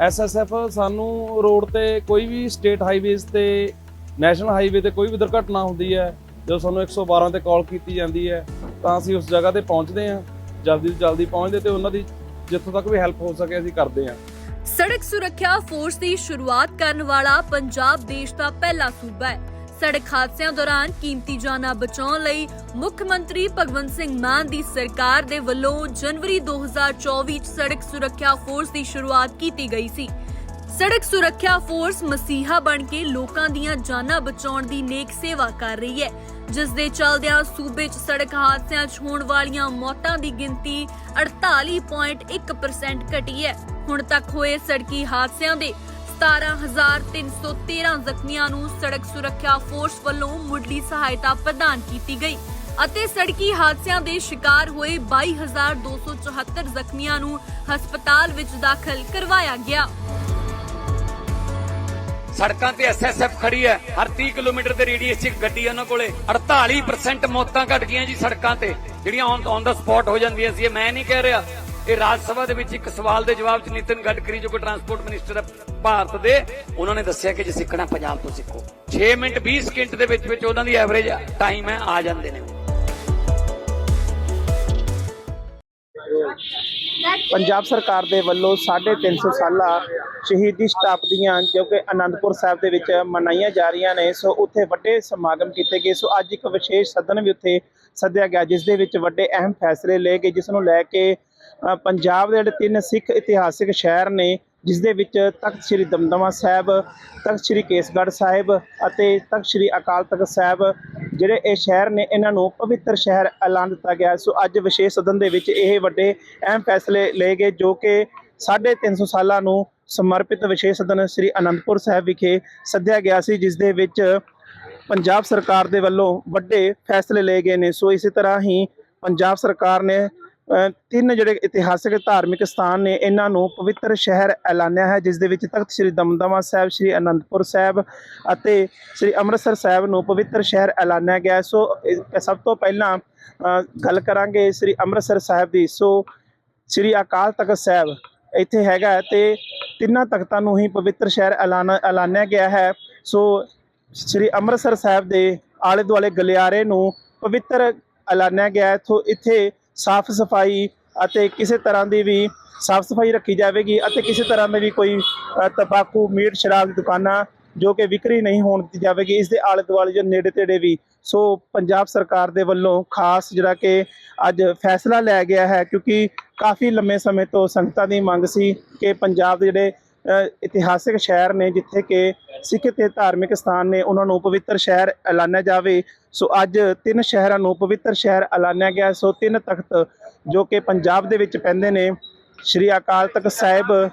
SSF ਸਾਨੂੰ road ਤੇ ਕੋਈ ਵੀ ਸਟੇਟ ਹਾਈਵੇਜ਼ ਤੇ ਨੈਸ਼ਨਲ ਹਾਈਵੇ ਤੇ ਕੋਈ ਵੀ ਦੁਰਘਟਨਾ ਹੁੰਦੀ ਹੈ, ਜਦੋਂ ਸਾਨੂੰ 112 ਤੇ ਕਾਲ ਕੀਤੀ ਜਾਂਦੀ ਹੈ, ਤਾਂ ਅਸੀਂ ਉਸ ਜਗ੍ਹਾ ਤੇ ਪਹੁੰਚਦੇ ਹਾਂ, ਜਲਦੀ ਤੋਂ ਜਲਦੀ ਪਹੁੰਚਦੇ ਤੇ ਉਹਨਾਂ ਦੀ ਜਿੱਥੋਂ ਤੱਕ ਵੀ ਹੈਲਪ ਹੋ ਸਕੇ ਅਸੀਂ ਕਰਦੇ ਹਾਂ। ਸੜਕ ਸੁਰੱਖਿਆ ਫੋਰਸ ਦੀ ਸ਼ੁਰੂਆਤ ਕਰਨ ਵਾਲਾ ਪੰਜਾਬ ਦੇਸ਼ ਦਾ ਪਹਿਲਾ ਸੂਬਾ ਹੈ। ਸੜਕ ਹਾਦਸਿਆਂ ਦੌਰਾਨ ਕੀਮਤੀ ਜਾਨਾਂ ਬਚਾਉਣ ਲਈ ਮੁੱਖ ਮੰਤਰੀ ਭਗਵੰਤ ਸਿੰਘ ਮਾਨ ਦੀ ਸਰਕਾਰ ਦੇ ਵੱਲੋਂ ਜਨਵਰੀ 2024 ਚ ਸੜਕ ਸੁਰੱਖਿਆ ਫੋਰਸ ਦੀ ਸ਼ੁਰੂਆਤ ਕੀਤੀ ਗਈ ਸੀ। ਸੜਕ ਸੁਰੱਖਿਆ ਫੋਰਸ ਮਸੀਹਾ ਬਣ ਕੇ ਲੋਕਾਂ ਦੀਆਂ ਜਾਨਾਂ ਬਚਾਉਣ ਦੀ ਨੇਕ ਸੇਵਾ ਕਰ ਰਹੀ ਹੈ। ਜਿਸ ਦੇ ਚੱਲਦਿਆਂ ਸੂਬੇ 'ਚ ਸੜਕ ਹਾਦਸਿਆਂ 'ਚ ਹੋਣ ਵਾਲੀਆਂ ਮੌਤਾਂ ਦੀ ਗਿਣਤੀ 48.1% ਘਟੀ ਹੈ। ਹੁਣ ਤੱਕ ਹੋਏ ਸੜਕੀ ਹਾਦਸਿਆਂ ਦੇ 17313 ਜ਼ਖਮੀਆਂ ਨੂੰ ਸੜਕ ਸੁਰੱਖਿਆ ਫੋਰਸ ਵੱਲੋਂ ਮੁੱਢਲੀ ਸਹਾਇਤਾ ਪ੍ਰਦਾਨ ਕੀਤੀ ਗਈ ਅਤੇ ਸੜਕੀ ਹਾਦਸਿਆਂ ਦੇ ਸ਼ਿਕਾਰ ਹੋਏ 22274 ਜ਼ਖਮੀਆਂ ਨੂੰ ਹਸਪਤਾਲ ਵਿੱਚ ਦਾਖਲ ਕਰਵਾਇਆ ਗਿਆ। ਸੜਕਾਂ ਤੇ ਐਸਐਸਐਫ ਖੜੀ ਹੈ। ਹਰ 30 ਕਿਲੋਮੀਟਰ ਦੇ ਰੇਡੀਅਸ 'ਚ ਗੱਡੀ ਹੈ ਉਹਨਾਂ ਕੋਲੇ। 48% ਮੌਤਾਂ ਘਟ ਗਈਆਂ ਜੀ ਸੜਕਾਂ ਤੇ। ਜਿਹੜੀਆਂ ਔਨ ਦਾ ਸਪੌਟ ਹੋ ਜਾਂਦੀਆਂ ਸੀ। ਮੈਂ ਨਹੀਂ ਕਹਿ ਰਿਹਾ। ਇਹ ਰਾਜ ਸਭਾ ਦੇ ਵਿੱਚ ਇੱਕ ਸਵਾਲ ਦੇ ਜਵਾਬ 'ਚ ਨਿਤਿਨ ਗਡਕਰੀ, ਜੋ ਕਿ ਟਰਾਂਸਪੋਰਟ ਮਿਨਿਸਟਰ ਭਾਰਤ ਦੇ, ਉਹਨਾਂ ਨੇ ਦੱਸਿਆ ਕਿ ਜੇ ਸਿੱਖਣਾ ਪੰਜਾਬ ਤੋਂ ਸਿੱਖੋ। 6 ਮਿੰਟ 20 ਸਕਿੰਟ ਦੇ ਵਿੱਚ ਵਿੱਚ ਉਹਨਾਂ ਦੀ ਐਵਰੇਜ ਟਾਈਮ ਹੈ, ਆ ਜਾਂਦੇ ਨੇ। ਪੰਜਾਬ ਸਰਕਾਰ ਦੇ ਵੱਲੋਂ 350 ਸਾਲਾ ਸ਼ਹੀਦੀ ਸ਼ਤਾਬਦੀਆਂ ਜੋ ਕਿ ਆਨੰਦਪੁਰ ਸਾਹਿਬ ਦੇ ਵਿੱਚ ਮਨਾਈਆਂ ਜਾ ਰਹੀਆਂ ਨੇ, ਸੋ ਉੱਥੇ ਵੱਡੇ ਸਮਾਗਮ ਕੀਤੇ ਗਏ। ਸੋ ਅੱਜ ਇੱਕ ਵਿਸ਼ੇਸ਼ ਸਦਨ ਵੀ ਉੱਥੇ ਸੱਦਿਆ ਗਿਆ, ਜਿਸ ਦੇ ਵਿੱਚ ਵੱਡੇ ਅਹਿਮ ਫੈਸਲੇ ਲਏ ਗਏ, ਜਿਸ ਨੂੰ ਲੈ ਕੇ ਪੰਜਾਬ ਦੇ ਜਿਹੜੇ ਤਿੰਨ ਸਿੱਖ ਇਤਿਹਾਸਿਕ ਸ਼ਹਿਰ ਨੇ ਜਿਸ ਦੇ ਵਿੱਚ ਤਖਤ ਸ੍ਰੀ ਦਮਦਮਾ ਸਾਹਿਬ, ਤਖਤ ਸ੍ਰੀ ਕੇਸਗੜ੍ਹ ਸਾਹਿਬ ਅਤੇ ਤਖਤ ਸ੍ਰੀ ਅਕਾਲ ਤਖਤ ਸਾਹਿਬ ਜਿਹੜੇ ਇਹ ਸ਼ਹਿਰ ਨੇ, ਇਹਨਾਂ ਨੂੰ ਪਵਿੱਤਰ ਸ਼ਹਿਰ ਐਲਾਨ ਦਿੱਤਾ ਗਿਆ ਸੋ ਅੱਜ ਵਿਸ਼ੇਸ਼ ਸਦਨ ਦੇ ਵਿੱਚ ਇਹ ਵੱਡੇ ਅਹਿਮ ਫੈਸਲੇ ਲਏ ਗਏ, ਜੋ ਕਿ 350 ਸਾਲਾਂ ਨੂੰ ਸਮਰਪਿਤ ਵਿਸ਼ੇਸ਼ ਸਦਨ ਸ੍ਰੀ ਅਨੰਦਪੁਰ ਸਾਹਿਬ ਵਿਖੇ ਸੱਦਿਆ ਗਿਆ ਸੀ ਜਿਸ ਦੇ ਵਿੱਚ ਪੰਜਾਬ ਸਰਕਾਰ ਦੇ ਵੱਲੋਂ ਵੱਡੇ ਫੈਸਲੇ ਲਏ ਗਏ ਨੇ। ਸੋ ਇਸੇ ਤਰ੍ਹਾਂ ਹੀ ਪੰਜਾਬ ਸਰਕਾਰ ਨੇ ਤਿੰਨ ਜਿਹੜੇ ਇਤਿਹਾਸਕ ਧਾਰਮਿਕ ਸਥਾਨ ਨੇ, ਇਹਨਾਂ ਨੂੰ ਪਵਿੱਤਰ ਸ਼ਹਿਰ ਐਲਾਨਿਆ ਹੈ, ਜਿਸ ਦੇ ਵਿੱਚ ਤਖਤ ਸ੍ਰੀ ਦਮਦਮਾ ਸਾਹਿਬ, ਸ੍ਰੀ ਅਨੰਦਪੁਰ ਸਾਹਿਬ ਅਤੇ ਸ੍ਰੀ ਅੰਮ੍ਰਿਤਸਰ ਸਾਹਿਬ ਨੂੰ ਪਵਿੱਤਰ ਸ਼ਹਿਰ ਐਲਾਨਿਆ ਗਿਆ ਸੋ ਸਭ ਤੋਂ ਪਹਿਲਾਂ ਗੱਲ ਕਰਾਂਗੇ ਸ੍ਰੀ ਅੰਮ੍ਰਿਤਸਰ ਸਾਹਿਬ ਦੀ। ਸੋ, ਸ੍ਰੀ ਅਕਾਲ ਤਖਤ ਸਾਹਿਬ ਇੱਥੇ ਹੈਗਾ ਹੈ ਤੇ ਤਿੰਨਾਂ ਤਖਤਾਂ ਨੂੰ ਹੀ ਪਵਿੱਤਰ ਸ਼ਹਿਰ ਐਲਾਨ, ਐਲਾਨਿਆ ਗਿਆ ਹੈ। ਸੋ, ਸ੍ਰੀ ਅੰਮ੍ਰਿਤਸਰ ਸਾਹਿਬ ਦੇ ਆਲੇ ਦੁਆਲੇ ਗਲਿਆਰੇ ਨੂੰ ਪਵਿੱਤਰ ਐਲਾਨਿਆ ਗਿਆ ਹੈ। ਇੱਥੋਂ ਇੱਥੇ ਸਾਫ਼ ਸਫ਼ਾਈ ਅਤੇ ਕਿਸੇ ਤਰ੍ਹਾਂ ਦੀ ਵੀ ਸਾਫ਼ ਸਫ਼ਾਈ ਰੱਖੀ ਜਾਵੇਗੀ ਅਤੇ ਕਿਸੇ ਤਰ੍ਹਾਂ ਦੀ ਵੀ ਕੋਈ ਅ, ਤੰਬਾਕੂ ਮੀਟ ਸ਼ਰਾਬ ਦੀ ਦੁਕਾਨਾਂ ਜੋ ਕਿ ਵਿਕਰੀ ਨਹੀਂ ਹੋਣ ਦਿੱਤੀ ਜਾਵੇਗੀ ਇਸ ਦੇ ਆਲੇ ਦੁਆਲੇ ਜੋ ਨੇੜੇ ਤੇੜੇ ਵੀ ਸੋ ਪੰਜਾਬ ਸਰਕਾਰ ਦੇ ਵੱਲੋਂ ਖਾਸ ਜਿਹੜਾ ਕਿ ਅੱਜ ਫੈਸਲਾ ਲਿਆ ਗਿਆ ਹੈ ਕਿਉਂਕਿ ਕਾਫੀ ਲੰਮੇ ਸਮੇਂ ਤੋਂ ਸੰਗਤਾਂ ਦੀ ਮੰਗ ਸੀ ਕਿ ਪੰਜਾਬ ਦੇ ਜਿਹੜੇ ਇਤਿਹਾਸਿਕ ਸ਼ਹਿਰ ਨੇ ਜਿੱਥੇ ਕਿ ਸਿੱਖ ਤੇ ਧਾਰਮਿਕ ਸਥਾਨ ਨੇ, ਉਹਨਾਂ ਨੂੰ ਪਵਿੱਤਰ ਸ਼ਹਿਰ ਐਲਾਨਿਆ ਜਾਵੇ। ਸੋ ਅੱਜ ਤਿੰਨ ਸ਼ਹਿਰਾਂ ਨੂੰ ਪਵਿੱਤਰ ਸ਼ਹਿਰ ਐਲਾਨਿਆ ਗਿਆ। ਸੋ ਤਿੰਨ ਤਖਤ ਜੋ ਕਿ ਪੰਜਾਬ ਦੇ ਵਿੱਚ ਪੈਂਦੇ ਨੇ, ਸ਼੍ਰੀ ਅਕਾਲ ਤਖਤ ਸਾਹਿਬ,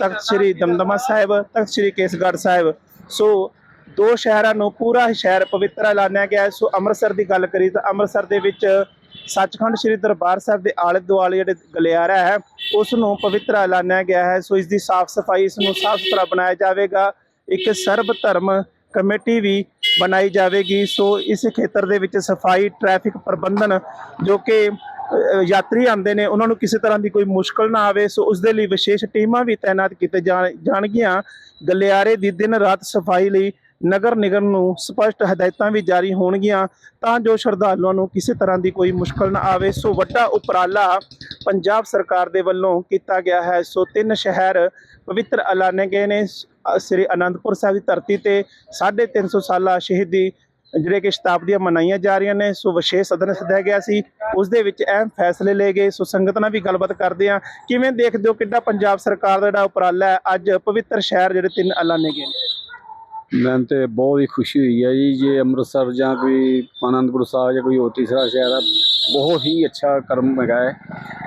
ਤਖਤ ਸ਼੍ਰੀ ਦਮਦਮਾ ਸਾਹਿਬ, ਤਖਤ ਸ਼੍ਰੀ ਕੇਸਗੜ੍ਹ ਸਾਹਿਬ। ਸੋ ਦੋ ਸ਼ਹਿਰਾਂ ਨੂੰ ਪੂਰਾ ਸ਼ਹਿਰ ਪਵਿੱਤਰ ਐਲਾਨਿਆ ਗਿਆ। ਸੋ ਅੰਮ੍ਰਿਤਸਰ ਦੀ ਗੱਲ ਕਰੀ ਤਾਂ ਅੰਮ੍ਰਿਤਸਰ ਦੇ ਵਿੱਚ ਸੱਚਖੰਡ ਸ੍ਰੀ ਦਰਬਾਰ ਸਾਹਿਬ ਦੇ ਆਲੇ ਦੁਆਲੇ ਜਿਹੜੇ ਗਲਿਆਰਾ ਹੈ ਉਸ ਨੂੰ ਪਵਿੱਤਰ ਐਲਾਨਿਆ ਗਿਆ ਹੈ। ਸੋ ਇਸ ਦੀ ਸਾਫ਼ ਸਫ਼ਾਈ ਇਸ ਨੂੰ ਸਾਫ਼ ਸੁਥਰਾ ਬਣਾਇਆ ਜਾਵੇਗਾ। ਇੱਕ ਸਰਬ ਧਰਮ ਕਮੇਟੀ ਵੀ ਬਣਾਈ ਜਾਵੇਗੀ। ਸੋ ਇਸ ਖੇਤਰ ਦੇ ਵਿੱਚ ਸਫ਼ਾਈ, ਟ੍ਰੈਫਿਕ ਪ੍ਰਬੰਧਨ ਜੋ ਕਿ ਯਾਤਰੀ ਆਉਂਦੇ ਨੇ, ਉਹਨਾਂ ਨੂੰ ਕਿਸੇ ਤਰ੍ਹਾਂ ਦੀ ਕੋਈ ਮੁਸ਼ਕਲ ਨਾ ਆਵੇ। ਸੋ ਉਸ ਦੇ ਲਈ ਵਿਸ਼ੇਸ਼ ਟੀਮਾਂ ਵੀ ਤਾਇਨਾਤ ਕੀਤੇ ਜਾਣ- ਜਾਣਗੀਆਂ। ਗਲਿਆਰੇ ਦੀ ਦਿਨ ਰਾਤ ਸਫ਼ਾਈ ਲਈ ਨਗਰ ਨਿਗਮ ਨੂੰ ਸਪਸ਼ਟ ਹਦਾਇਤਾਂ ਵੀ ਜਾਰੀ ਹੋਣਗੀਆਂ। ਤਾਂ ਜੋ ਸ਼ਰਧਾਲੂਆਂ ਨੂੰ ਕਿਸੇ ਤਰ੍ਹਾਂ ਦੀ ਕੋਈ ਮੁਸ਼ਕਲ ਨਾ ਆਵੇ, ਸੋ ਵੱਡਾ ਉਪਰਾਲਾ ਪੰਜਾਬ ਸਰਕਾਰ ਦੇ ਵੱਲੋਂ ਕੀਤਾ ਗਿਆ ਹੈ। ਸੋ ਤਿੰਨ ਸ਼ਹਿਰ ਪਵਿੱਤਰ ਐਲਾਨੇ ਗਏ ਨੇ। ਸ੍ਰੀ ਅਨੰਦਪੁਰ ਸਾਹਿਬ ਦੀ ਧਰਤੀ ਤੇ 350 ਸਾਲਾ ਸ਼ਹੀਦੀ ਜਿਹੜੇ ਕਿ ਸ਼ਤਾਬਦੀਆਂ ਮਨਾਈਆਂ ਜਾ ਰਹੀਆਂ ਨੇ, ਸੋ ਵਿਸ਼ੇਸ਼ ਸਦਨ ਸੱਦਿਆ ਗਿਆ ਸੀ। ਉਸ ਦੇ ਵਿੱਚ ਅਹਿਮ ਫੈਸਲੇ ਲਏ ਗਏ। ਸੋ ਸੰਗਤ ਨਾਲ ਵੀ ਗੱਲਬਾਤ ਕਰਦੇ ਆ ਕਿਵੇਂ ਦੇਖਦੇ ਹੋ, ਕਿੱਡਾ ਪੰਜਾਬ ਸਰਕਾਰ ਦਾ ਜਿਹੜਾ ਉਪਰਾਲਾ ਹੈ, ਅੱਜ ਪਵਿੱਤਰ ਸ਼ਹਿਰ ਜਿਹੜੇ ਤਿੰਨ ਐਲਾਨੇ ਗਏ ਨੇ? ਮੈਨੂੰ ਤੇ ਬਹੁਤ ਹੀ ਖੁਸ਼ੀ ਹੋਈ ਹੈ ਜੀ ਜੇ ਅੰਮ੍ਰਿਤਸਰ ਜਾਂ ਕੋਈ ਆਨੰਦਪੁਰ ਸਾਹਿਬ ਜਾਂ ਕੋਈ ਹੋਰ ਤੀਸਰਾ ਸ਼ਹਿਰ ਹੈ ਬਹੁਤ ਹੀ ਅੱਛਾ ਕਰਮ ਹੈਗਾ ਹੈ।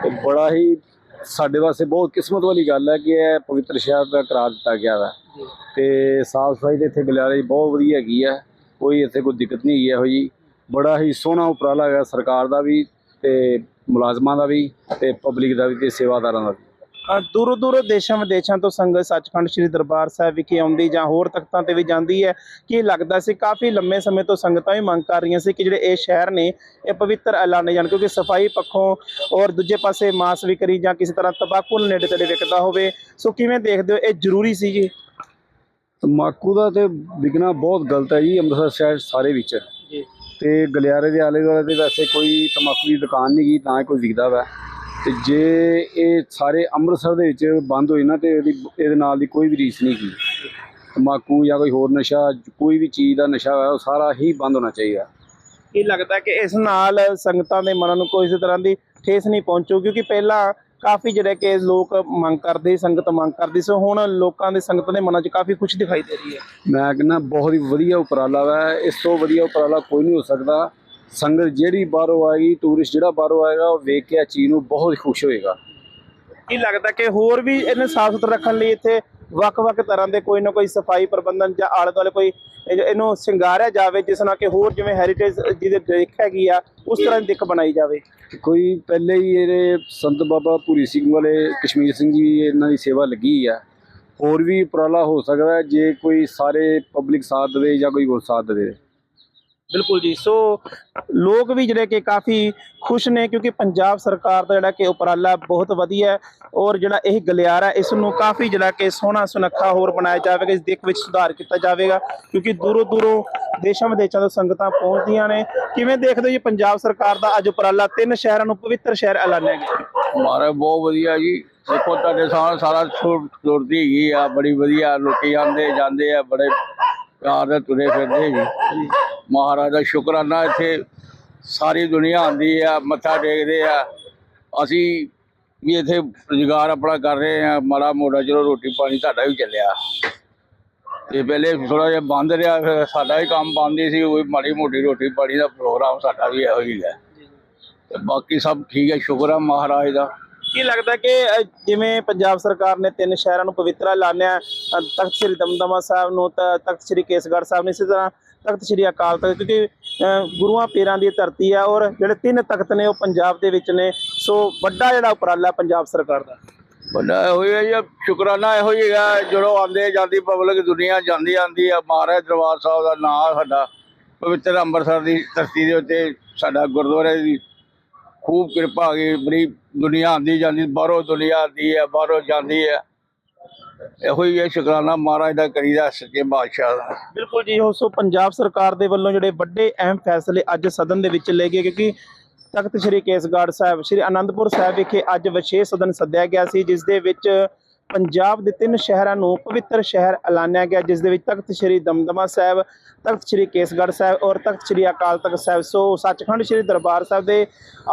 ਤੇ ਬੜਾ ਹੀ ਸਾਡੇ ਵਾਸਤੇ ਬਹੁਤ ਕਿਸਮਤ ਵਾਲੀ ਗੱਲ ਹੈ ਕਿ ਇਹ ਪਵਿੱਤਰ ਸ਼ਹਿਰ ਦਾ ਕਰਾਰ ਦਿੱਤਾ ਗਿਆ ਹੈ ਤੇ ਸਾਫ਼ ਸਫ਼ਾਈ ਦੇ ਇੱਥੇ ਗਲਿਆਰੇ ਬਹੁਤ ਵਧੀਆ ਹੈਗੀ ਹੈ ਕੋਈ ਇੱਥੇ ਕੋਈ ਦਿੱਕਤ ਨਹੀਂ ਇਹੋ ਜੀ ਬੜਾ ਹੀ ਸੋਹਣਾ ਉਪਰਾਲਾ ਹੈਗਾ ਸਰਕਾਰ ਦਾ ਵੀ ਤੇ ਮੁਲਾਜ਼ਮਾਂ ਦਾ ਵੀ ਤੇ ਪਬਲਿਕ ਦਾ ਵੀ ਤੇ ਸੇਵਾਦਾਰਾਂ ਦਾ ਵੀ। ਦੂਰੋਂ ਦੂਰੋਂ ਦੇਸ਼ਾਂ ਵਿਦੇਸ਼ਾਂ ਤੋਂ ਸੰਗਤ ਸੱਚਖੰਡ ਸ੍ਰੀ ਦਰਬਾਰ ਸਾਹਿਬ ਵਿਖੇ ਆਉਂਦੀ ਜਾਂ ਹੋਰ ਤਖਤਾਂ ਤੇ ਵੀ ਜਾਂਦੀ ਹੈ। ਕੀ ਲੱਗਦਾ ਸੀ ਕਾਫੀ ਲੰਮੇ ਸਮੇਂ ਤੋਂ ਸੰਗਤਾਂ ਵੀ ਮੰਗ ਕਰ ਰਹੀਆਂ ਸੀ ਕਿ ਜਿਹੜੇ ਇਹ ਸ਼ਹਿਰ ਨੇ ਇਹ ਪਵਿੱਤਰ ਐਲਾਨੇ ਜਾਣ ਕਿਉਂਕਿ ਸਫ਼ਾਈ ਪੱਖੋਂ ਔਰ ਦੂਜੇ ਪਾਸੇ ਮਾਸ ਵਿਕਰੀ ਜਾਂ ਕਿਸੇ ਤਰ੍ਹਾਂ ਤੰਬਾਕੂ ਨੇੜੇ ਤੇੜੇ ਵਿਕਦਾ ਹੋਵੇ। ਸੋ ਕਿਵੇਂ ਦੇਖਦੇ ਹੋ ਇਹ ਜ਼ਰੂਰੀ ਸੀ ਜੀ? ਤੰਬਾਕੂ ਦਾ ਤੇ ਵਿਕਣਾ ਬਹੁਤ ਗਲਤ ਹੈ ਜੀ ਅੰਮ੍ਰਿਤਸਰ ਸ਼ਹਿਰ ਸਾਰੇ ਵਿੱਚ। ਜੀ। ਤੇ ਗਲਿਆਰੇ ਦੇ ਆਲੇ ਦੁਆਲੇ ਤੇ ਵੈਸੇ ਕੋਈ ਤੰਬਾਕੂ ਦੀ ਦੁਕਾਨ ਨਹੀਂ ਗਈ ਨਾ ਕੋਈ ਵਿਕਦਾ ਵਾ। ਤੇ ਜੇ ਇਹ ਸਾਰੇ ਅੰਮ੍ਰਿਤਸਰ ਦੇ ਵਿੱਚ ਬੰਦ ਹੋਈ ਨਾ ਤੇ ਇਹਦੀ ਇਹਦੇ ਨਾਲ ਦੀ ਕੋਈ ਵੀ ਰੀਸ ਨਹੀਂ ਕੀ ਤੰਬਾਕੂ ਜਾਂ ਕੋਈ ਹੋਰ ਨਸ਼ਾ ਕੋਈ ਵੀ ਚੀਜ਼ ਦਾ ਨਸ਼ਾ ਹੈ ਉਹ ਸਾਰਾ ਹੀ ਬੰਦ ਹੋਣਾ ਚਾਹੀਦਾ। ਕੀ ਲੱਗਦਾ ਕਿ ਇਸ ਨਾਲ ਸੰਗਤਾਂ ਦੇ ਮਨਾਂ ਨੂੰ ਕੋਈ ਇਸ ਤਰ੍ਹਾਂ ਦੀ ਠੇਸ ਨਹੀਂ ਪਹੁੰਚੂ? ਕਿਉਂਕਿ ਪਹਿਲਾਂ ਕਾਫੀ ਜਿਹੜੇ ਕਿ ਲੋਕ ਮੰਗ ਕਰਦੇ ਸੰਗਤ ਮੰਗ ਕਰਦੀ ਸੋ ਹੁਣ ਲੋਕਾਂ ਦੇ ਸੰਗਤ ਦੇ ਮਨਾਂ 'ਚ ਕਾਫੀ ਖੁਸ਼ੀ ਦਿਖਾਈ ਦੇ ਰਹੀ ਹੈ। ਮੈਂ ਕਹਿੰਦਾ ਬਹੁਤ ਹੀ ਵਧੀਆ ਉਪਰਾਲਾ ਵਾ। ਇਸ ਤੋਂ ਵਧੀਆ ਉਪਰਾਲਾ ਕੋਈ ਨਹੀਂ ਹੋ ਸਕਦਾ। ਸੰਗਤ ਜਿਹੜੀ ਬਾਹਰੋਂ ਆਏਗੀ ਟੂਰਿਸਟ ਜਿਹੜਾ ਬਾਹਰੋਂ ਆਏਗਾ ਉਹ ਵੇਖ ਕੇ ਆ ਚੀਜ਼ ਨੂੰ ਬਹੁਤ ਖੁਸ਼ ਹੋਏਗਾ। ਕੀ ਲੱਗਦਾ ਕਿ ਹੋਰ ਵੀ ਇਹਨੂੰ ਸਾਫ਼ ਸੁਥਰਾ ਰੱਖਣ ਲਈ ਇੱਥੇ ਵੱਖ-ਵੱਖ ਤਰ੍ਹਾਂ ਦੇ ਕੋਈ ਨਾ ਕੋਈ ਸਫ਼ਾਈ ਪ੍ਰਬੰਧਨ ਜਾਂ ਆਲੇ ਦੁਆਲੇ ਕੋਈ ਇਹਨੂੰ ਸ਼ਿੰਗਾਰਿਆ ਜਾਵੇ ਜਿਸ ਨਾਲ ਕਿ ਹੋਰ ਜਿਵੇਂ ਹੈਰੀਟੇਜ ਜਿਹਦੇ ਦੇਖ ਹੈਗੀ ਆ ਉਸ ਤਰ੍ਹਾਂ ਦੀ ਦਿੱਖ ਬਣਾਈ ਜਾਵੇ? ਕੋਈ ਪਹਿਲੇ ਹੀ ਇਹਦੇ ਸੰਤ ਬਾਬਾ ਪੂਰੀ ਸਿੰਘ ਵਾਲੇ ਕਸ਼ਮੀਰ ਸਿੰਘ ਜੀ ਇਹਨਾਂ ਦੀ ਸੇਵਾ ਲੱਗੀ ਆ। ਹੋਰ ਵੀ ਉਪਰਾਲਾ ਹੋ ਸਕਦਾ ਜੇ ਕੋਈ ਸਾਰੇ ਪਬਲਿਕ ਸਾਥ ਦੇਵੇ ਜਾਂ ਕੋਈ ਹੋਰ ਸਾਥ ਦੇਵੇ। ਬਿਲਕੁਲ ਜੀ। ਸੋ ਲੋਕ ਵੀ ਜਿਹੜੇ ਕਿ ਕਾਫੀ ਖੁਸ਼ ਨੇ ਕਿਉਂਕਿ ਪੰਜਾਬ ਸਰਕਾਰ ਦਾ ਜਿਹੜਾ ਕਿ ਉਪਰਾਲਾ ਬਹੁਤ ਵਧੀਆ ਹੈ ਔਰ ਜਿਹੜਾ ਇਹ ਗਲਿਆਰਾ ਹੈ, ਇਸ ਨੂੰ ਕਾਫੀ ਜਿਹੜਾ ਕਿ ਸੋਹਣਾ ਸੁਨੱਖਾ ਹੋਰ ਬਣਾਇਆ ਜਾਵੇਗਾ ਇਸ ਦਿੱਖ ਵਿੱਚ ਸੁਧਾਰ ਕੀਤਾ ਜਾਵੇਗਾ ਕਿਉਂਕਿ ਦੂਰੋਂ ਦੂਰੋਂ ਦੇਸ਼ਾਂ ਵਿਦੇਸ਼ਾਂ ਤੋਂ ਸੰਗਤਾਂ ਪਹੁੰਚਦੀਆਂ ਨੇ। ਕਿਵੇਂ ਦੇਖਦੇ ਹੋ ਜੀ ਪੰਜਾਬ ਸਰਕਾਰ ਦਾ ਅੱਜ ਉਪਰਾਲਾ? ਤਿੰਨ ਸ਼ਹਿਰਾਂ ਨੂੰ ਪਵਿੱਤਰ ਸ਼ਹਿਰ ਐਲਾਨਿਆ ਗਿਆ। ਮਾਰੇ ਬਹੁਤ ਵਧੀਆ ਜੀ। ਦੇਖੋ ਤੁਹਾਡੇ ਸਾਹਮਣੇ ਸਾਰਾ ਸੁਰਤੀ ਹੈਗੀ ਆ ਬੜੀ ਵਧੀਆ ਲੋਕੀ ਆਉਂਦੇ ਜਾਂਦੇ ਆ ਬੜੇ ਪਿਆਰ ਨਾਲ ਤੁਰੇ ਫਿਰਦੇ ਜੀ। ਮਹਾਰਾਜ ਦਾ ਸ਼ੁਕਰਾਨਾ ਇੱਥੇ ਸਾਰੀ ਦੁਨੀਆ ਆਉਂਦੀ ਆ, ਮੱਥਾ ਟੇਕਦੇ ਆ। ਅਸੀਂ ਵੀ ਇੱਥੇ ਰੁਜ਼ਗਾਰ ਆਪਣਾ ਕਰ ਰਹੇ ਆ। ਮਾੜਾ ਮੋਟਾ ਚਲੋ ਰੋਟੀ ਪਾਣੀ ਸਾਡਾ ਵੀ ਚੱਲਿਆ। ਤੇ ਪਹਿਲੇ ਥੋੜਾ ਜਿਹਾ ਬੰਦ ਰਿਹਾ, ਫਿਰ ਸਾਡਾ ਵੀ ਕੰਮ ਬੰਦ ਹੀ ਸੀ। ਉਹ ਮਾੜੀ ਮੋਟੀ ਰੋਟੀ ਪਾਣੀ ਦਾ ਪ੍ਰੋਗਰਾਮ ਸਾਡਾ ਵੀ ਇਹੋ ਹੀ ਹੈ। ਤੇ ਬਾਕੀ ਸਭ ਠੀਕ ਹੈ, ਸ਼ੁਕਰ ਆ ਮਹਾਰਾਜ ਦਾ। ਕੀ ਲੱਗਦਾ ਕਿ ਜਿਵੇਂ ਪੰਜਾਬ ਸਰਕਾਰ ਨੇ ਤਿੰਨ ਸ਼ਹਿਰਾਂ ਨੂੰ ਪਵਿੱਤਰ ਐਲਾਨਿਆ ਅ, ਤਖਤ ਸ੍ਰੀ ਦਮਦਮਾ ਸਾਹਿਬ ਨੂੰ ਤਾਂ ਤਖਤ ਸ੍ਰੀ ਕੇਸਗੜ੍ਹ ਸਾਹਿਬ ਨੂੰ ਇਸੇ ਤਰ੍ਹਾਂ ਤਖਤ ਸ੍ਰੀ ਅਕਾਲ ਤਖਤ ਕਿਉਂਕਿ ਗੁਰੂਆਂ ਪੀਰਾਂ ਦੀ ਧਰਤੀ ਆ ਔਰ ਜਿਹੜੇ ਤਿੰਨ ਤਖਤ ਨੇ ਉਹ ਪੰਜਾਬ ਦੇ ਵਿੱਚ ਨੇ ਸੋ ਵੱਡਾ ਜਿਹੜਾ ਉਪਰਾਲਾ ਪੰਜਾਬ ਸਰਕਾਰ ਦਾ। ਵੱਡਾ ਇਹੋ ਹੀ ਹੈ ਜੀ ਸ਼ੁਕਰਾਨਾ ਇਹੋ ਹੀ ਹੈਗਾ ਜਦੋਂ ਆਉਂਦੇ ਜਾਂਦੀ ਪਬਲਿਕ ਦੁਨੀਆ ਜਾਂਦੀ ਆਂਦੀ ਆ ਮਹਾਰਾਜ ਦਰਬਾਰ ਸਾਹਿਬ ਦਾ ਨਾਮ ਸਾਡਾ ਪਵਿੱਤਰ ਅੰਮ੍ਰਿਤਸਰ ਦੀ ਧਰਤੀ ਦੇ ਉੱਤੇ ਸਾਡਾ ਗੁਰਦੁਆਰੇ ਦੀ ਖੂਬ ਕਿਰਪਾ ਆ ਗਈ, ਬੜੀ ਦੁਨੀਆ ਆਂਦੀ ਜਾਂਦੀ, ਬਾਹਰੋਂ ਦੁਨੀਆ ਆਂਦੀ ਹੈ, ਬਾਹਰੋਂ ਜਾਂਦੀ ਹੈ। ਇਹੋ ਹੀ ਹੈ ਸ਼ੁਕਰਾਨਾ ਮਹਾਰਾਜ ਦਾ ਕਰੀਦਾ ਸੱਚੇ ਬਾਦਸ਼ਾਹ ਦਾ। ਬਿਲਕੁਲ ਜੀ ਉਹ ਸੋ ਪੰਜਾਬ ਸਰਕਾਰ ਦੇ ਵੱਲੋਂ ਜਿਹੜੇ ਵੱਡੇ ਅਹਿਮ ਫੈਸਲੇ ਅੱਜ ਸਦਨ ਦੇ ਵਿੱਚ ਲਏ ਗਏ, ਕਿਉਂਕਿ ਤਖਤ ਸ੍ਰੀ ਕੇਸਗੜ੍ਹ ਸਾਹਿਬ, ਸ੍ਰੀ ਅਨੰਦਪੁਰ ਸਾਹਿਬ ਵਿਖੇ ਅੱਜ ਵਿਸ਼ੇਸ਼ ਸਦਨ ਸੱਦਿਆ ਗਿਆ ਸੀ, ਜਿਸ ਦੇ ਵਿੱਚ ਪੰਜਾਬ ਦੇ ਤਿੰਨ ਸ਼ਹਿਰਾਂ ਨੂੰ ਪਵਿੱਤਰ ਸ਼ਹਿਰ ਐਲਾਨਿਆ ਗਿਆ, ਜਿਸ ਦੇ ਵਿੱਚ ਤਖਤ ਸ੍ਰੀ ਦਮਦਮਾ ਸਾਹਿਬ, ਤਖਤ ਸ੍ਰੀ ਕੇਸਗੜ੍ਹ ਸਾਹਿਬ ਔਰ ਤਖਤ ਸ੍ਰੀ ਅਕਾਲ ਤਖਤ ਸਾਹਿਬ। ਸੋ ਸੱਚਖੰਡ ਸ੍ਰੀ ਦਰਬਾਰ ਸਾਹਿਬ ਦੇ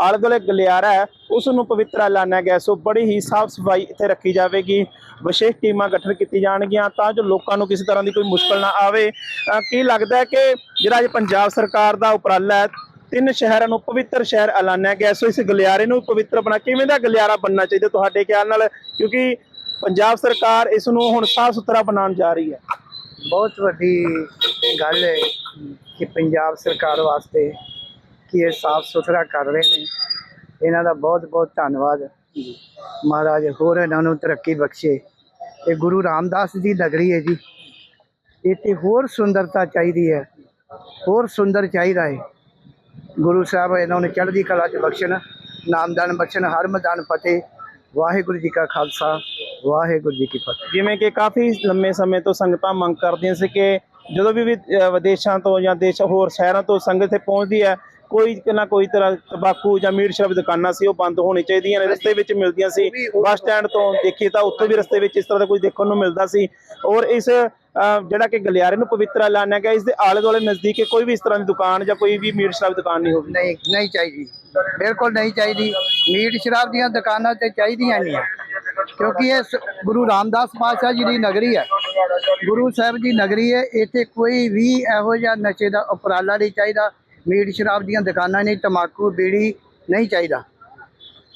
ਆਲੇ ਦੁਆਲੇ ਗਲਿਆਰਾ ਹੈ, ਉਸ ਨੂੰ ਪਵਿੱਤਰ ਐਲਾਨਿਆ ਗਿਆ। ਸੋ ਬੜੀ ਹੀ ਸਾਫ਼ ਸਫ਼ਾਈ ਇੱਥੇ ਰੱਖੀ ਜਾਵੇਗੀ। ਵਿਸ਼ੇਸ਼ ਟੀਮਾਂ ਗਠਨ ਕੀਤੀ ਜਾਣਗੀਆਂ ਤਾਂ ਜੋ ਲੋਕਾਂ ਨੂੰ ਕਿਸੇ ਤਰ੍ਹਾਂ ਦੀ ਕੋਈ ਮੁਸ਼ਕਲ ਨਾ ਆਵੇ। ਕੀ ਲੱਗਦਾ ਹੈ ਕਿ ਜਿਹੜਾ ਅੱਜ ਪੰਜਾਬ ਸਰਕਾਰ ਦਾ ਉਪਰਾਲਾ ਹੈ, ਤਿੰਨ ਸ਼ਹਿਰਾਂ ਨੂੰ ਪਵਿੱਤਰ ਸ਼ਹਿਰ ਐਲਾਨਿਆ ਗਿਆ। ਸੋ ਇਸ ਗਲਿਆਰੇ ਨੂੰ ਪਵਿੱਤਰ ਬਣਾ, ਕਿਵੇਂ ਦਾ ਗਲਿਆਰਾ ਬਣਨਾ ਚਾਹੀਦਾ ਤੁਹਾਡੇ ਖਿਆਲ ਨਾਲ? ਕਿਉਂਕਿ ਪੰਜਾਬ ਸਰਕਾਰ ਇਸ ਨੂੰ ਹੁਣ ਸਾਫ਼ ਸੁਥਰਾ ਬਣਾਉਣ ਜਾ ਰਹੀ ਹੈ। ਬਹੁਤ ਵੱਡੀ ਗੱਲ ਹੈ ਕਿ ਪੰਜਾਬ ਸਰਕਾਰ ਵਾਸਤੇ ਕਿ ਇਹ ਸਾਫ਼ ਸੁਥਰਾ ਕਰ ਰਹੇ ਨੇ। ਇਹਨਾਂ ਦਾ ਬਹੁਤ ਬਹੁਤ ਧੰਨਵਾਦ। ਮਹਾਰਾਜ ਹੋਰ ਇਹਨਾਂ ਨੂੰ ਤਰੱਕੀ ਬਖਸ਼ੇ। ਇਹ ਗੁਰੂ ਰਾਮਦਾਸ ਜੀ ਨਗਰੀ ਹੈ ਜੀ। ਇੱਥੇ ਹੋਰ ਸੁੰਦਰਤਾ ਚਾਹੀਦੀ ਹੈ। ਹੋਰ ਸੁੰਦਰ ਚਾਹੀਦਾ ਹੈ। ਗੁਰੂ ਸਾਹਿਬ ਇਹਨਾਂ ਨੂੰ ਚੜ੍ਹਦੀ ਕਲਾ ਚ ਬਖਸ਼ਣ, ਨਾਮਦਾਨ ਬਖਸ਼ਣ, ਹਰ ਮੈਦਾਨ ਫਤਿਹ। ਵਾਹਿਗੁਰੂ ਜੀ ਕਾ ਖਾਲਸਾ। ਵਾਹਿਗੁਰੂ ਜੀ ਕੀ ਫਤਿਹ। ਜਿਵੇਂ ਕਿ ਕਾਫੀ ਲੰਮੇ ਸਮੇਂ ਤੋਂ ਸੰਗਤਾਂ ਮੰਗ ਕਰਦੀਆਂ ਸੀ ਕਿ ਜਦੋਂ ਵੀ ਵੀ, ਵਿਦੇਸ਼ਾਂ ਤੋਂ ਜਾਂ ਦੇਸ਼ ਹੋਰ ਸ਼ਹਿਰਾਂ ਤੋਂ ਸੰਗਤ ਇੱਥੇ ਪਹੁੰਚਦੀ ਹੈ ਕੋਈ ਨਾ ਕੋਈ ਤਰ੍ਹਾਂ ਤੰਬਾਕੂ ਜਾਂ ਮੀਟ ਸ਼ਰਾਬ ਦੀ ਦੁਕਾਨਾਂ ਸੀ ਉਹ ਬੰਦ ਹੋਣੀ ਚਾਹੀਦੀਆਂ ਨੇ ਰਸਤੇ ਵਿੱਚ ਮਿਲਦੀਆਂ ਸੀ। ਬੱਸ ਸਟੈਂਡ ਤੋਂ ਦੇਖੀਏ ਤਾਂ ਉੱਥੇ ਵੀ ਰਸਤੇ ਵਿੱਚ ਇਸ ਤਰ੍ਹਾਂ ਦਾ ਕੁਝ ਦੇਖਣ ਨੂੰ ਮਿਲਦਾ ਸੀ। ਔਰ ਇਸ ਜਿਹੜਾ ਕਿ ਗਲਿਆਰੇ ਨੂੰ ਪਵਿੱਤਰ ਐਲਾਨਿਆ ਗਿਆ ਇਸ ਦੇ ਆਲੇ ਦੁਆਲੇ ਨਜ਼ਦੀਕ ਕੋਈ ਵੀ ਇਸ ਤਰ੍ਹਾਂ ਦੀ ਦੁਕਾਨ ਜਾਂ ਕੋਈ ਵੀ ਮੀਟ ਸ਼ਰਾਬ ਦੀ ਦੁਕਾਨ ਨਹੀਂ ਹੋਵੇ ਨਹੀਂ ਨਹੀਂ ਚਾਹੀਦੀ। ਬਿਲਕੁਲ ਨਹੀਂ ਚਾਹੀਦੀ। ਮੀਟ ਸ਼ਰਾਬ ਦੀਆਂ ਦੁਕਾਨਾਂ ਤੇ ਚਾਹੀਦੀਆਂ ਨਹੀਂ। ਕਿਉਂਕਿ ਇਹ ਸ- ਗੁਰੂ ਰਾਮਦਾਸ ਪਾਤਸ਼ਾਹ ਜੀ ਦੀ ਨਗਰੀ ਹੈ। ਗੁਰੂ ਸਾਹਿਬ ਦੀ ਨਗਰੀ ਹੈ, ਇੱਥੇ ਕੋਈ ਵੀ ਇਹੋ ਜਿਹਾ ਨਸ਼ੇ ਦਾ ਉਪਰਾਲਾ ਨਹੀਂ ਚਾਹੀਦਾ। ਮੀਟ ਸ਼ਰਾਬ ਦੀਆਂ ਦੁਕਾਨਾਂ ਨਹੀਂ, ਤਮਾਕੂ, ਬੀੜੀ ਨਹੀਂ ਚਾਹੀਦਾ।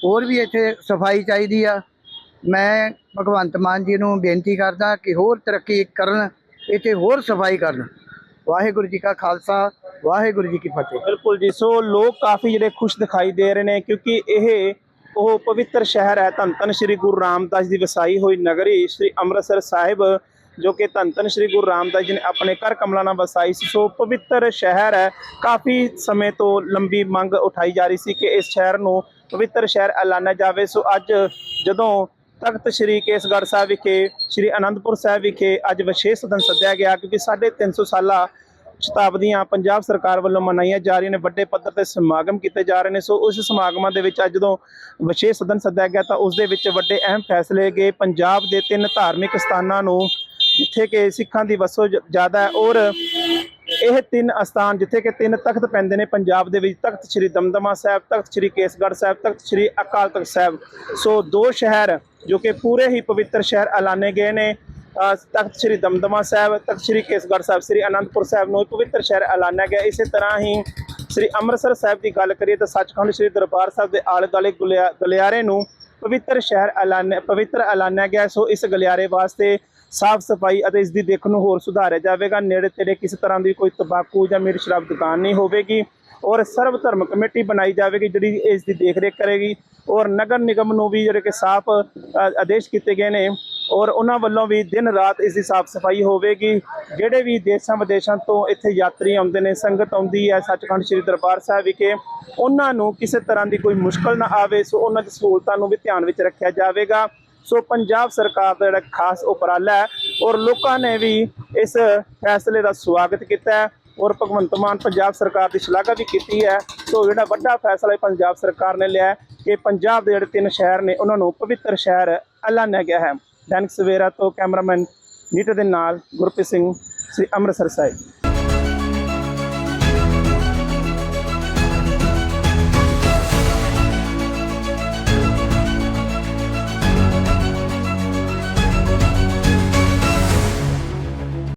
ਹੋਰ ਵੀ ਇੱਥੇ ਸਫ਼ਾਈ ਚਾਹੀਦੀ ਆ। ਮੈਂ ਭਗਵੰਤ ਮਾਨ ਜੀ ਨੂੰ ਬੇਨਤੀ ਕਰਦਾ ਕਿ ਹੋਰ ਤਰੱਕੀ ਕਰਨ, ਇੱਥੇ ਹੋਰ ਸਫ਼ਾਈ ਕਰਨ। ਵਾਹਿਗੁਰੂ ਜੀ ਕਾ ਖਾਲਸਾ, ਵਾਹਿਗੁਰੂ ਜੀ ਕੀ ਫਤਿਹ। ਬਿਲਕੁਲ ਜੀ, ਸੋ ਲੋਕ ਕਾਫੀ ਜਿਹੜੇ ਖੁਸ਼ ਦਿਖਾਈ ਦੇ ਰਹੇ ਨੇ ਕਿਉਂਕਿ ਇਹ ਉਹ ਪਵਿੱਤਰ ਸ਼ਹਿਰ ਹੈ। ਧੰਨ ਧੰਨ ਸ੍ਰੀ ਗੁਰੂ ਰਾਮਦਾਸ ਦੀ ਵਸਾਈ ਹੋਈ ਨਗਰੀ ਸ੍ਰੀ ਅੰਮ੍ਰਿਤਸਰ ਸਾਹਿਬ, ਜੋ ਕਿ ਧੰਨ ਧੰਨ ਸ੍ਰੀ ਗੁਰੂ ਰਾਮਦਾਸ ਜੀ ਨੇ ਆਪਣੇ ਘਰ ਕਮਲਾਂ ਨਾਲ ਵਸਾਈ ਸੀ। ਸੋ ਪਵਿੱਤਰ ਸ਼ਹਿਰ ਹੈ। ਕਾਫੀ ਸਮੇਂ ਤੋਂ ਲੰਬੀ ਮੰਗ ਉਠਾਈ ਜਾ ਰਹੀ ਸੀ ਕਿ ਇਸ ਸ਼ਹਿਰ ਨੂੰ ਪਵਿੱਤਰ ਸ਼ਹਿਰ ਐਲਾਨਿਆ ਜਾਵੇ। ਸੋ ਅੱਜ ਜਦੋਂ ਤਖਤ ਸ੍ਰੀ ਕੇਸਗੜ੍ਹ ਸਾਹਿਬ ਵਿਖੇ, ਸ੍ਰੀ ਅਨੰਦਪੁਰ ਸਾਹਿਬ ਵਿਖੇ ਅੱਜ ਵਿਸ਼ੇਸ਼ ਸਦਨ ਸੱਦਿਆ ਗਿਆ, ਕਿਉਂਕਿ 350 ਸਾਲਾ ਸ਼ਤਾਬਦੀਆਂ ਪੰਜਾਬ ਸਰਕਾਰ ਵੱਲੋਂ ਮਨਾਈਆਂ ਜਾ ਰਹੀਆਂ ਨੇ। ਵੱਡੇ ਪੱਧਰ ਤੇ ਸਮਾਗਮ ਕੀਤੇ ਜਾ ਰਹੇ ਨੇ। ਸੋ ਉਸ ਸਮਾਗਮਾਂ ਦੇ ਵਿੱਚ ਅੱਜ ਜਦੋਂ ਵਿਸ਼ੇਸ਼ ਸਦਨ ਸੱਦਿਆ ਗਿਆ ਤਾਂ ਉਸ ਦੇ ਵਿੱਚ ਵੱਡੇ ਅਹਿਮ ਫੈਸਲੇ ਗਏ। ਪੰਜਾਬ ਦੇ ਤਿੰਨ ਧਾਰਮਿਕ ਸਥਾਨਾਂ ਨੂੰ ਜਿੱਥੇ ਕਿ ਸਿੱਖਾਂ ਦੀ ਵਸੋਂ ਜ਼ਿਆਦਾ ਹੈ ਔਰ ਇਹ ਤਿੰਨ ਅਸਥਾਨ ਜਿੱਥੇ ਕਿ ਤਿੰਨ ਤਖਤ ਪੈਂਦੇ ਨੇ ਪੰਜਾਬ ਦੇ ਵਿੱਚ। ਤਖਤ ਸ੍ਰੀ ਦਮਦਮਾ ਸਾਹਿਬ, ਤਖਤ ਸ੍ਰੀ ਕੇਸਗੜ੍ਹ ਸਾਹਿਬ, ਤਖਤ ਸ੍ਰੀ ਅਕਾਲ ਤਖਤ ਸਾਹਿਬ। ਸੋ ਦੋ ਸ਼ਹਿਰ ਜੋ ਕਿ ਪੂਰੇ ਹੀ ਪਵਿੱਤਰ ਸ਼ਹਿਰ ਐਲਾਨੇ ਗਏ ਨੇ। ਤਖਤ ਸ੍ਰੀ ਦਮਦਮਾ ਸਾਹਿਬ, ਤਖਤ ਸ੍ਰੀ ਕੇਸਗੜ੍ਹ ਸਾਹਿਬ, ਸ੍ਰੀ ਅਨੰਦਪੁਰ ਸਾਹਿਬ ਨੂੰ ਪਵਿੱਤਰ ਸ਼ਹਿਰ ਐਲਾਨਿਆ ਗਿਆ। ਇਸੇ ਤਰ੍ਹਾਂ ਹੀ ਸ੍ਰੀ ਅੰਮ੍ਰਿਤਸਰ ਸਾਹਿਬ ਦੀ ਗੱਲ ਕਰੀਏ ਤਾਂ ਸੱਚਖੰਡ ਸ੍ਰੀ ਦਰਬਾਰ ਸਾਹਿਬ ਦੇ ਆਲੇ ਦੁਆਲੇ ਗੁਲਿਆ- ਗਲਿਆਰੇ ਨੂੰ ਪਵਿੱਤਰ ਸ਼ਹਿਰ ਐਲਾਨ ਪਵਿੱਤਰ ਐਲਾਨਿਆ ਗਿਆ। ਸੋ ਇਸ ਗਲਿਆਰੇ ਵਾਸਤੇ ਸਾਫ਼ ਸਫ਼ਾਈ ਅਤੇ ਇਸ ਦੀ ਦੇਖ ਨੂੰ ਹੋਰ ਸੁਧਾਰਿਆ ਜਾਵੇਗਾ। ਨੇੜੇ ਤੇੜੇ ਕਿਸੇ ਤਰ੍ਹਾਂ ਦੀ ਕੋਈ ਤੰਬਾਕੂ ਜਾਂ ਮੀਟ ਸ਼ਰਾਬ ਦੁਕਾਨ ਨਹੀਂ ਹੋਵੇਗੀ ਔਰ ਸਰਵ ਧਰਮ ਕਮੇਟੀ ਬਣਾਈ ਜਾਵੇਗੀ, ਜਿਹੜੀ ਇਸ ਦੀ ਦੇਖ ਰੇਖ ਕਰੇਗੀ ਔਰ ਨਗਰ ਨਿਗਮ ਨੂੰ ਵੀ ਜਿਹੜੇ ਕਿ ਸਾਫ਼ ਆਦੇਸ਼ ਕੀਤੇ ਗਏ ਨੇ ਔਰ ਉਹਨਾਂ ਵੱਲੋਂ ਵੀ ਦਿਨ ਰਾਤ ਇਸ ਦੀ ਸਾਫ਼ ਸਫ਼ਾਈ ਹੋਵੇਗੀ। ਜਿਹੜੇ ਵੀ ਦੇਸ਼ਾਂ ਵਿਦੇਸ਼ਾਂ ਤੋਂ ਇੱਥੇ ਯਾਤਰੀ ਆਉਂਦੇ ਨੇ, ਸੰਗਤ ਆਉਂਦੀ ਹੈ ਸੱਚਖੰਡ ਸ੍ਰੀ ਦਰਬਾਰ ਸਾਹਿਬ ਵਿਖੇ, ਉਹਨਾਂ ਨੂੰ ਕਿਸੇ ਤਰ੍ਹਾਂ ਦੀ ਕੋਈ ਮੁਸ਼ਕਲ ਨਾ ਆਵੇ, ਸੋ ਉਹਨਾਂ ਦੀ ਸਹੂਲਤਾਂ ਨੂੰ ਵੀ ਧਿਆਨ ਵਿੱਚ ਰੱਖਿਆ ਜਾਵੇਗਾ। ਸੋ ਪੰਜਾਬ ਸਰਕਾਰ ਦਾ ਜਿਹੜਾ ਖਾਸ ਉਪਰਾਲਾ ਹੈ, ਔਰ ਲੋਕਾਂ ਨੇ ਵੀ ਇਸ ਫੈਸਲੇ ਦਾ ਸਵਾਗਤ ਕੀਤਾ ਹੈ, ਔਰ ਭਗਵੰਤ ਮਾਨ ਪੰਜਾਬ ਸਰਕਾਰ ਦੀ ਸ਼ਲਾਘਾ ਵੀ ਕੀਤੀ ਹੈ। ਸੋ ਜਿਹੜਾ ਵੱਡਾ ਫੈਸਲਾ ਪੰਜਾਬ ਸਰਕਾਰ ਨੇ ਲਿਆ ਕਿ ਪੰਜਾਬ ਦੇ ਜਿਹੜੇ ਤਿੰਨ ਸ਼ਹਿਰ ਨੇ, ਉਹਨਾਂ ਨੂੰ ਪਵਿੱਤਰ ਸ਼ਹਿਰ ਐਲਾਨਿਆ ਗਿਆ ਹੈ। ਦੈਨਿਕ ਸਵੇਰਾ ਤੋਂ ਕੈਮਰਾਮੈਨ ਨੀਟੇ ਦੇ ਨਾਲ ਗੁਰਪ੍ਰੀਤ ਸਿੰਘ ਸ੍ਰੀ ਅੰਮ੍ਰਿਤਸਰ ਸਾਹਿਬ